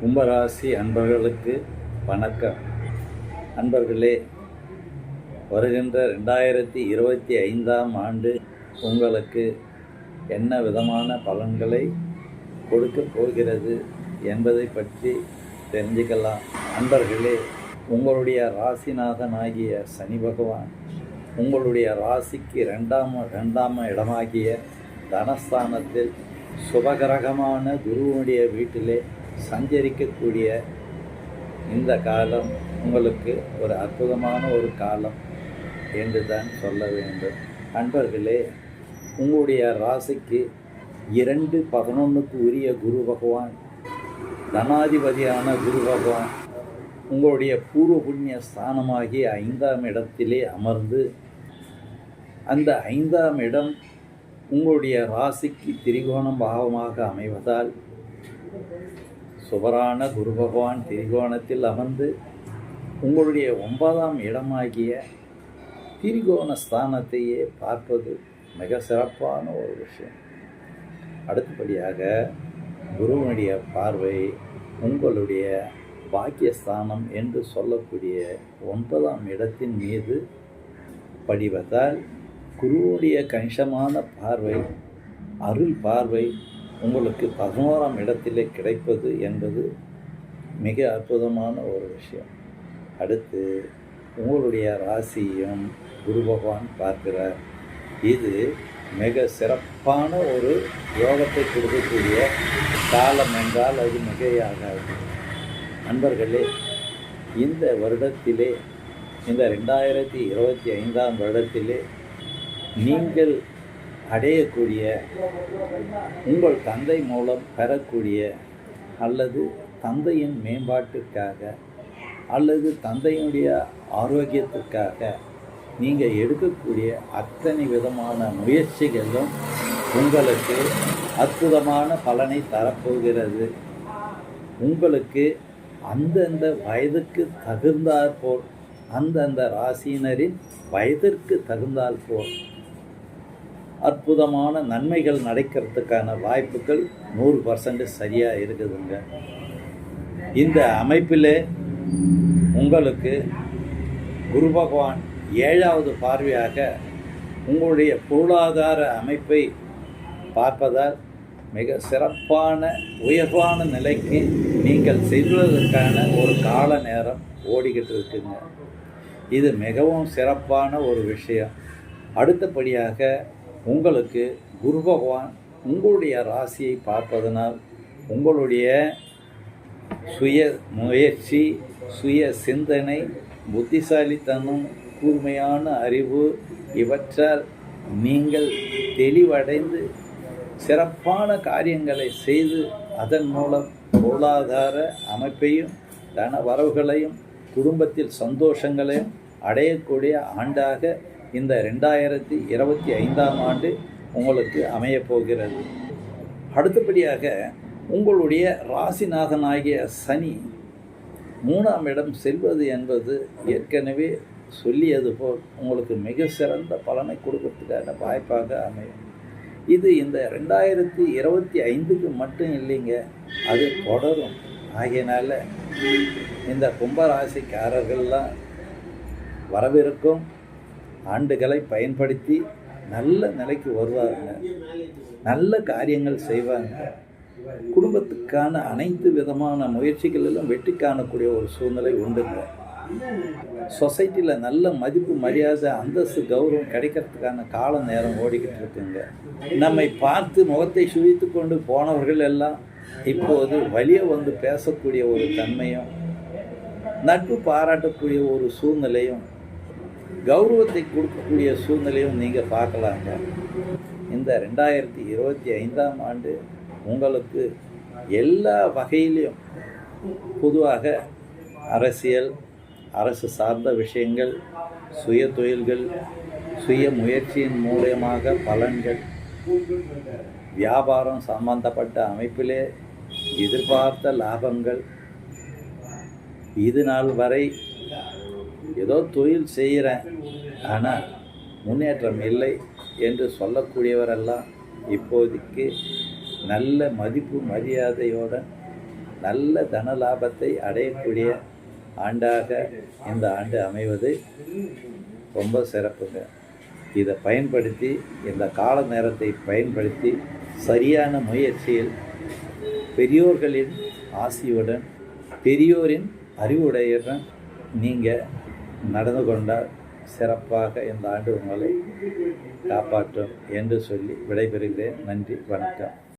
கும்பராசி அன்பர்களுக்கு வணக்கம். அன்பர்களே வருகின்ற ரெண்டாயிரத்தி இருபத்தி ஐந்தாம் ஆண்டு உங்களுக்கு என்ன விதமான பலன்களை கொடுக்கப் போகிறது என்பதை பற்றி தெரிஞ்சுக்கலாம். அன்பர்களே உங்களுடைய ராசிநாதனாகிய சனி பகவான் உங்களுடைய ராசிக்கு ரெண்டாம் ரெண்டாம் இடமாகிய தனஸ்தானத்தில் சுபகிரகமான குருவனுடைய வீட்டிலே சஞ்சரிக்கக்கூடிய இந்த காலம் உங்களுக்கு ஒரு அற்புதமான ஒரு காலம் என்று தான் சொல்ல வேண்டும். அன்பர்களே உங்களுடைய ராசிக்கு இரண்டு பதினொன்றுக்கு உரிய குரு பகவான் தனாதிபதியான குரு பகவான் உங்களுடைய பூர்வ புண்ணிய ஸ்தானமாகிய ஐந்தாம் இடத்திலே அமர்ந்து அந்த ஐந்தாம் இடம் உங்களுடைய ராசிக்கு திரிகோணம் பாவமாக அமைவதால் சுவரான குரு பகவான் திரிகோணத்தில் அமர்ந்து உங்களுடைய ஒன்பதாம் இடமாகிய திரிகோண ஸ்தானத்தையே பார்ப்பது மிக சிறப்பான ஒரு விஷயம். அடுத்தபடியாக குருவனுடைய பார்வை உங்களுடைய பாக்கியஸ்தானம் என்று சொல்லக்கூடிய ஒன்பதாம் இடத்தின் மீது படிவதால் குருவுடைய கணிசமான பார்வை அருள் பார்வை உங்களுக்கு பதினோராம் இடத்திலே கிடைப்பது என்பது மிக அற்புதமான ஒரு விஷயம். அடுத்து உங்களுடைய ராசியும் குரு பகவான் பார்க்கிறார். இது மிக சிறப்பான ஒரு யோகத்தை கொடுக்கக்கூடிய காலம் என்றால் அது மிகையாகாது நண்பர்களே இந்த வருடத்திலே இந்த ரெண்டாயிரத்தி இருபத்தி ஐந்தாம் வருடத்திலே நீங்கள் அடையக்கூடிய உங்கள் தந்தை மூலம் பெறக்கூடிய அல்லது தந்தையின் மேம்பாட்டுக்காக அல்லது தந்தையினுடைய ஆரோக்கியத்திற்காக நீங்கள் எடுக்கக்கூடிய அத்தனை விதமான முயற்சிகளும் உங்களுக்கு அற்புதமான பலனை தரப்போகிறது. உங்களுக்கு அந்தந்த வயதுக்கு தகுந்தாற்போல் அந்தந்த ராசியினரின் வயதிற்கு தகுந்தாற்போல் அற்புதமான நன்மைகள் நடக்கிறதுக்கான வாய்ப்புகள் நூறு பர்சன்ட் சரியாக இருக்குதுங்க. இந்த அமைப்பில் உங்களுக்கு குரு பகவான் ஏழாவது பார்வையாக உங்களுடைய பொருளாதார அமைப்பை பார்ப்பதால் மிக சிறப்பான உயர்வான நிலைக்கு நீங்கள் செல்வதற்கான ஒரு கால நேரம் ஓடிக்கிட்டு இருக்குங்க. இது மிகவும் சிறப்பான ஒரு விஷயம். அடுத்தபடியாக உங்களுக்கு குரு பகவான் உங்களுடைய ராசியை பார்ப்பதனால் உங்களுடைய சுய முயற்சி சுய சிந்தனை புத்திசாலித்தனம் கூர்மையான அறிவு இவற்றால் நீங்கள் தெளிவடைந்து சிறப்பான காரியங்களை செய்து அதன் மூலம் பொருளாதார அமைப்பையும் தன வரவுகளையும் குடும்பத்தில் சந்தோஷங்களையும் அடையக்கூடிய ஆண்டாக இந்த ரெண்டாயிரத்தி இருபத்தி ஐந்தாம் ஆண்டு உங்களுக்கு அமையப்போகிறது. அடுத்தபடியாக உங்களுடைய ராசிநாதனாகிய சனி மூணாம் இடம் செல்வது என்பது ஏற்கனவே சொல்லியது போல் உங்களுக்கு மிக சிறந்த பலனை கொடுக்கறதுக்கான வாய்ப்பாக அமையும். இது இந்த ரெண்டாயிரத்தி இருபத்தி ஐந்துக்கு மட்டும் இல்லைங்க அது தொடரும். ஆகையினால இந்த கும்பராசிக்காரர்கள்லாம் வரவிருக்கும். ஆண்டுகளை பயன்படுத்தி நல்ல நிலைக்கு வருவாங்க நல்ல காரியங்கள் செய்வாங்க. குடும்பத்துக்கான அனைத்து விதமான முயற்சிகளிலும் வெற்றி காணக்கூடிய ஒரு சூழ்நிலை உண்டுங்க. சொசைட்டியில் நல்ல மதிப்பு மரியாதை அந்தஸ்து கௌரவம் கிடைக்கிறதுக்கான கால நேரம் ஓடிக்கிட்டு இருக்குங்க. நம்மை பார்த்து முகத்தை சுழித்து கொண்டு போனவர்கள் எல்லாம் இப்போது வழியே வந்து பேசக்கூடிய ஒரு தன்மையும் நட்பு பாராட்டக்கூடிய ஒரு சூழ்நிலையும் கௌரவத்தை கொடுக்கக்கூடிய சூழ்நிலையும் நீங்கள் பார்க்கலாங்க. இந்த ரெண்டாயிரத்தி இருபத்தி ஐந்தாம் ஆண்டு உங்களுக்கு எல்லா வகையிலையும் பொதுவாக அரசியல் அரசு சார்ந்த விஷயங்கள் சுய தொழில்கள் சுய முயற்சியின் மூலயமாக பலன்கள் வியாபாரம் சம்பந்தப்பட்ட அமைப்பிலே எதிர்பார்த்த லாபங்கள் இது நாள் வரை ஏதோ தொழில் செய்கிறேன். ஆனால் முன்னேற்றம் இல்லை என்று சொல்லக்கூடியவரெல்லாம் இப்போதைக்கு நல்ல மதிப்பு மரியாதையோட நல்ல தன லாபத்தை அடையக்கூடிய ஆண்டாக இந்த ஆண்டு அமைவது ரொம்ப சிறப்புங்க. இதை பயன்படுத்தி இந்த கால நேரத்தை பயன்படுத்தி சரியான முயற்சியில் பெரியோர்களின் ஆசியுடன் பெரியோரின் அறிவுடையுடன் நீங்கள் நடந்து கொண்டால் சிறப்பாக இந்த ஆண்டு உங்களை காப்பாற்றும் என்று சொல்லி விடைபெறுகிறேன். நன்றி வணக்கம்.